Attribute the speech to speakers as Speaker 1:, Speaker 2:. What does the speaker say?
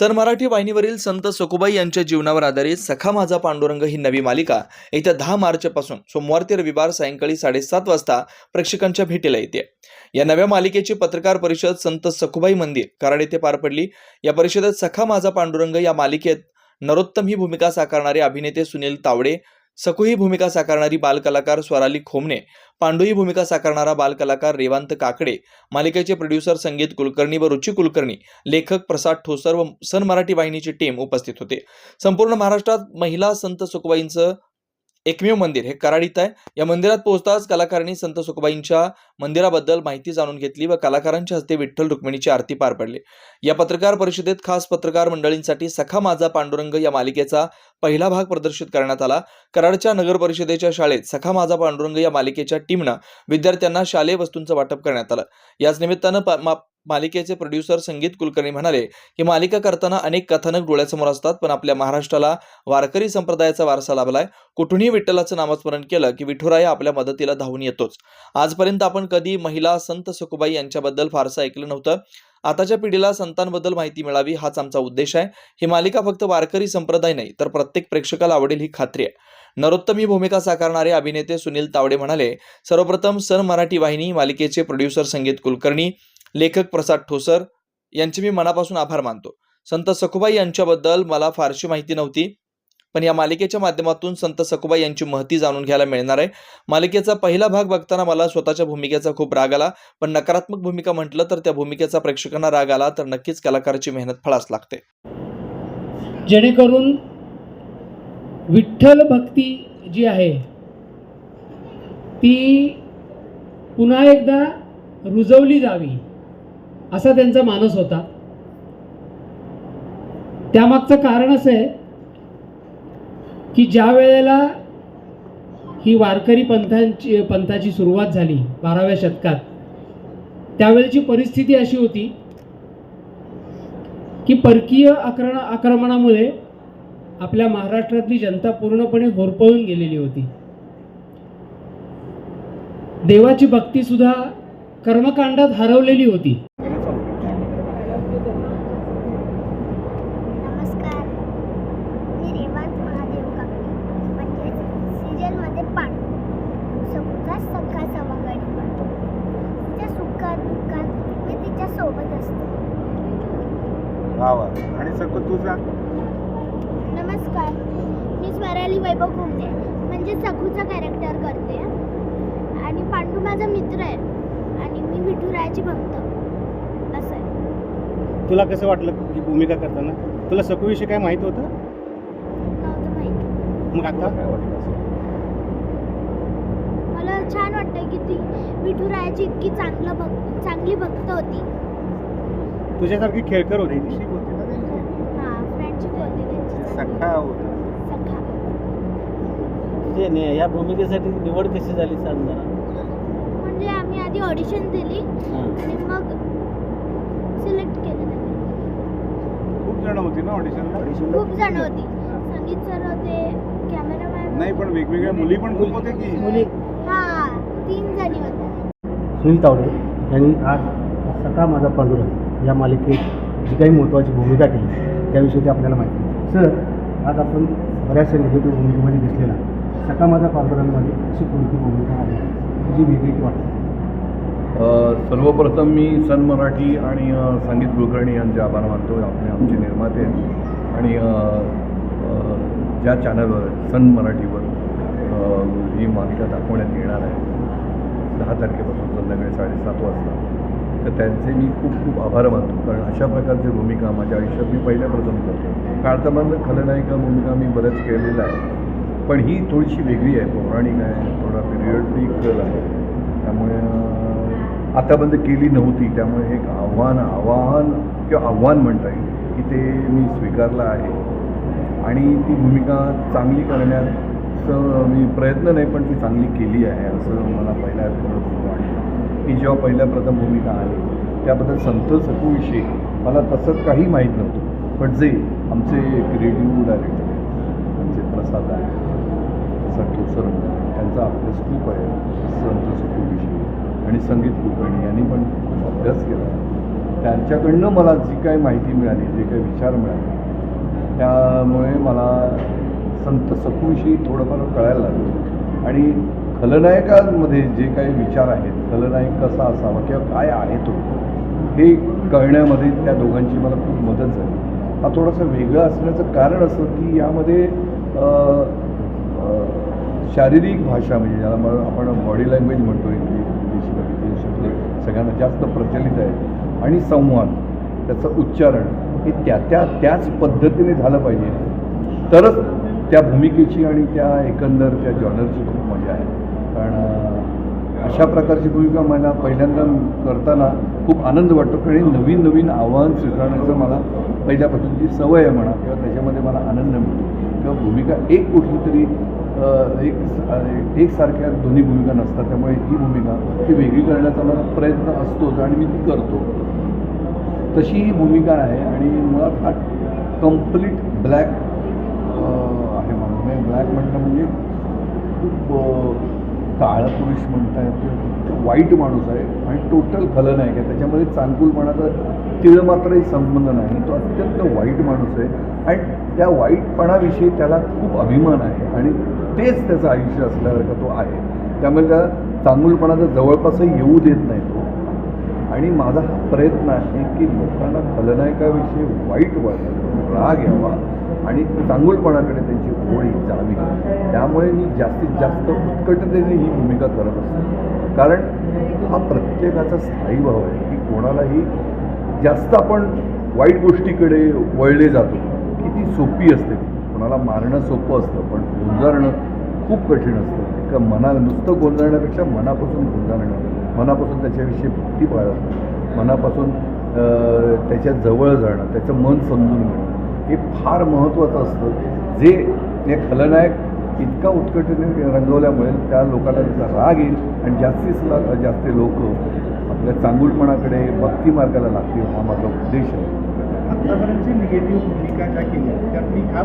Speaker 1: Sir Marathi वाहिनीवरील संत सखुबाई यांच्या जीवनावर आधारित सखा माझा पांडुरंग ही नवी मालिका येत्या दहा मार्चपासून सोमवार ते रविवार सायंकाळी साडेसात वाजता प्रेक्षकांच्या भेटीला येते. या नव्या मालिकेची पत्रकार परिषद संत सखुबाई मंदिर कराड येथे पार पडली. या परिषदेत सखा माझा पांडुरंग या मालिकेत नरोत्तम ही भूमिका साकारणारे अभिनेते सुनील तावडे सकुही भूमिका साकारणारी बालकलाकार स्वराली खोमणे पांडुई भूमिका साकारणारा बालकलाकार रेवांत काकडे मालिकेचे प्रोड्युसर संगीत कुलकर्णी व रुची कुलकर्णी लेखक प्रसाद ठोसर व सन मराठी वाहिनीची टीम उपस्थित होते. संपूर्ण महाराष्ट्रात महिला संत सुखबाईंचं एकमेव मंदिर हे कराड आहे. या मंदिरात पोहोचताच कलाकारांनी संत सुखबाईंच्या मंदिराबद्दल माहिती जाणून घेतली व कलाकारांच्या हस्ते विठ्ठल रुक्मिणीची आरती पार पडली. या पत्रकार परिषदेत खास पत्रकार मंडळींसाठी सखा माझा पांडुरंग या मालिकेचा पहिला भाग प्रदर्शित करण्यात आला. कराडच्या नगर परिषदेच्या शाळेत सखा माझा पांडुरंग या मालिकेच्या टीमनं विद्यार्थ्यांना शालेय वस्तूंचं वाटप करण्यात आलं. याच निमित्तानं मालिकेचे प्रोड्युसर संगीत कुलकर्णी म्हणाले ही मालिका करताना अनेक कथानक डोळ्यासमोर असतात पण आपल्या महाराष्ट्राला वारकरी संप्रदायाचा वारसा लाभलाय. कुठूनही विठ्ठलाचं नामस्मरण केलं की विठुराया आपल्या मदतीला धावून येतोच. आजपर्यंत आपण कधी महिला संत सकुबाई यांच्याबद्दल फारसं ऐकलं नव्हतं. आताच्या पिढीला संतांबद्दल माहिती मिळावी हाच आमचा उद्देश आहे. ही मालिका फक्त वारकरी संप्रदाय नाही तर प्रत्येक प्रेक्षकाला आवडेल ही खात्री आहे. नरोत्तमी भूमिका साकारणारे अभिनेते सुनील तावडे म्हणाले सर्वप्रथम सन मराठी वाहिनी मालिकेचे प्रोड्युसर संगीत कुलकर्णी लेखक प्रसाद ठोसर यांचे मी मनापासून आभार मानतो. संत सखुबाई यांच्याबद्दल मला फारशी माहिती नव्हती पण या मालिकेच्या माध्यमातून संत सखुबाई यांची महती जाणून घ्यायला मिळणार आहे. मालिकेचा पहिला भाग बघताना मला स्वतःच्या भूमिकेचा खूप राग आला पण नकारात्मक भूमिका म्हटलं तर त्या भूमिकेचा प्रेक्षकांना राग आला तर नक्कीच कलाकाराची मेहनत फळास लागते.
Speaker 2: जेणेकरून विठ्ठल भक्ती जी आहे ती पुन्हा एकदा रुजवली जावी असा त्यांचा मानस होता. त्यामागचं कारण असं आहे की ज्या वेळेला ही वारकरी पंथांची पंथाची सुरुवात झाली बाराव्या शतकात त्यावेळेची परिस्थिती अशी होती की परकीय आक्रमण आक्रमणामुळे आपल्या महाराष्ट्रातली जनता पूर्णपणे होरपळून गेलेली होती. देवाची भक्ती सुद्धा कर्मकांडात हरवलेली होती.
Speaker 3: नमस्कार. मी रेवांत महादेव काकडे म्हणजेच सिरियलमध्ये पांडू समुद्रात सखा सवंगडी पडतो तिच्या सुखात दुःखात मी तिच्या सोबत असते.
Speaker 4: वा वा. आणि सगळं तू सांग
Speaker 3: नमस्कार. मी स्वराली वैभव घुमते म्हणजे सखूचा कॅरेक्टर करते. आणि पांडू माझा मित्र आहे. आणि मी विठुरायाची भक्त. असं आहे.
Speaker 5: तुला कसं वाटलं की भूमिका करताना? तुला सखूविषयी काय माहीत होतं?
Speaker 3: नव्हतं माहिती.
Speaker 5: मग आता?
Speaker 4: काय वाटलं असं?
Speaker 3: मला छान वाटतं की ती विठुरायाची इतकी चांगलं भक्त चांगली भक्त होती.
Speaker 5: तुझ्यासारखी खेळकर होती ती.
Speaker 3: हां फ्रेंडशिप होती. त्यांची
Speaker 4: सखा होता
Speaker 3: सखा
Speaker 6: तुझे ने या भूमिकेसाठी निवड कशी झाली सांग जरा.
Speaker 3: म्हणजे आम्ही आधी ऑडिशन दिली
Speaker 6: हां.
Speaker 3: आणि मग सिलेक्ट केलं त्यांनी.
Speaker 4: खूप जण होती ना ऑडिशन
Speaker 3: खूप जण होती. संगीत सर होते कॅमेरामॅन
Speaker 4: नाही पण वेगवेगळ्या मुली पण खूप होते की?
Speaker 5: मुली.
Speaker 3: हां तीन जणी होत्या.
Speaker 5: सुनील तावडे यांनी आज सखा माझा पांडुरंग या मालिकेत जी काही महत्त्वाची भूमिका केली त्याविषयी ते आपल्याला माहिती आहे. सर आज आपण बऱ्याचशा निगेटिव्ह भूमिकेमध्ये दिसलेला सका माझा पांडुरंगमध्ये अशी कोणती भूमिका आहे जी वेगळी वाटते?
Speaker 7: सर्वप्रथम मी सन मराठी आणि संगीत कुलकर्णी यांचे आभार मानतो. आपले आमचे निर्माते आहेत. आणि ज्या चॅनलवर सन मराठीवर ही मालिका दाखवण्यात येणार आहे. दहा तारखेपासून संध्याकाळी साडेसात वाजता. तर त्यांचे मी खूप खूप आभार मानतो. कारण अशा प्रकारची भूमिका माझ्या आयुष्यात मी पहिल्या प्रथम करतो. काळतमान खलनायिका भूमिका मी बऱ्याच केलेल्या आहे पण ही थोडीशी वेगळी आहे. पौराणिक आहे थोडा पिरियडिकल आहे. त्यामुळे आतापर्यंत केली नव्हती. त्यामुळे एक आव्हान आव्हान किंवा आव्हान म्हणता येईल की ते मी स्वीकारलं आहे. आणि ती भूमिका चांगली करण्याचं मी प्रयत्न नाही पण ती चांगली केली आहे असं मला पहिल्या वाटतं की जेव्हा पहिल्या प्रथम भूमिका आली त्याबद्दल संत सखूविषयी मला तसं काही माहीत नव्हतं. पण जे आमचे क्रिएटिव्ह डायरेक्टर आहेत आमचे प्रसाद आहे प्रसाद सर त्यांचा अभ्यास खूप आहे संत सखूविषयी आणि संगीत कुलकर्णी यांनी पण खूप अभ्यास केला. त्यांच्याकडनं मला जी काही माहिती मिळाली जे काही विचार मिळाले त्यामुळे मला संत सखूविषयी थोडंफार कळायला लागलं. आणि खलनायकांमध्ये जे काही विचार आहेत खलनायक कसा असावा किंवा काय आहे तो हे कळण्यामध्ये त्या दोघांची मला खूप मदत झाली. हा थोडासा वेगळा असण्याचं कारण असं की यामध्ये शारीरिक भाषा म्हणजे ज्याला मग आपण बॉडी लँग्वेज म्हणतो इंग्लिश सगळ्यांना जास्त प्रचलित आहे. आणि संवाद त्याचं उच्चारण हे त्या त्या त्याच पद्धतीने झालं पाहिजे. तरच त्या भूमिकेची आणि त्या एकंदर त्या जॉनरची खूप मजा आहे. कारण अशा प्रकारची भूमिका मला पहिल्यांदा करताना खूप आनंद वाटतो. कारण नवीन नवीन आव्हान स्वीकारण्याचं मला पहिल्यापासूनची सवय आहे म्हणा किंवा त्याच्यामध्ये मला आनंद मिळतो. किंवा भूमिका एक कुठली तरी एक एकसारख्या दोन्ही भूमिका नसतात. त्यामुळे ही भूमिका ती वेगळी करण्याचा मला प्रयत्न असतोच आणि मी ती करतो. तशी ही भूमिका आहे आणि मुळात हा कंप्लीट ब्लॅक आहे म्हणून. म्हणजे ब्लॅक म्हटलं म्हणजे खूप काळा पुरुष म्हणता येतो. वाईट माणूस आहे आणि टोटल खलनायक आहे. त्याच्यामध्ये चांगुलपणाचा तिळ मात्रही संबंध नाही. तो अत्यंत वाईट माणूस आहे. आणि त्या वाईटपणाविषयी त्याला खूप अभिमान आहे. आणि तेच त्याचं आयुष्य असल्यासारखं तो आहे. त्यामुळे त्या चांगुलपणाचा जवळपासही येऊ देत नाही तो. आणि माझा हा प्रयत्न आहे की लोकांना खलनायकाविषयी वाईट वाटत राग यावा. आणि चांगुलपणाकडे त्यांची होळी जावी त्यामुळे मी जास्तीत जास्त उत्कटतेने ही भूमिका करत असतो. कारण हा प्रत्येकाचा स्थायी भाव आहे की कोणालाही जास्त आपण वाईट गोष्टीकडे वळले जातो. की ती सोपी असते. कोणाला मारणं सोपं असतं पण गोंजारणं खूप कठीण असतं. का मना नुसतं गोंजारण्यापेक्षा मनापासून गोंजारणं मनापासून त्याच्याविषयी भक्ती पाळणं मनापासून त्याच्याजवळ जाणं त्याचं मन समजून घेणं. हे फार महत्त्वाचं असतं. जे हे खलनायक इतका उत्कटने रंगवल्यामुळे त्या लोकांना त्याचा राग येईल आणि जास्तीत जास्त लोक आपल्या चांगुलपणाकडे भक्ती मार्गाला लागतील हा माझा उद्देश आहे.
Speaker 5: आत्तापर्यंतची निगेटिव्ह भूमिका ज्या केल्या त्यातली ह्या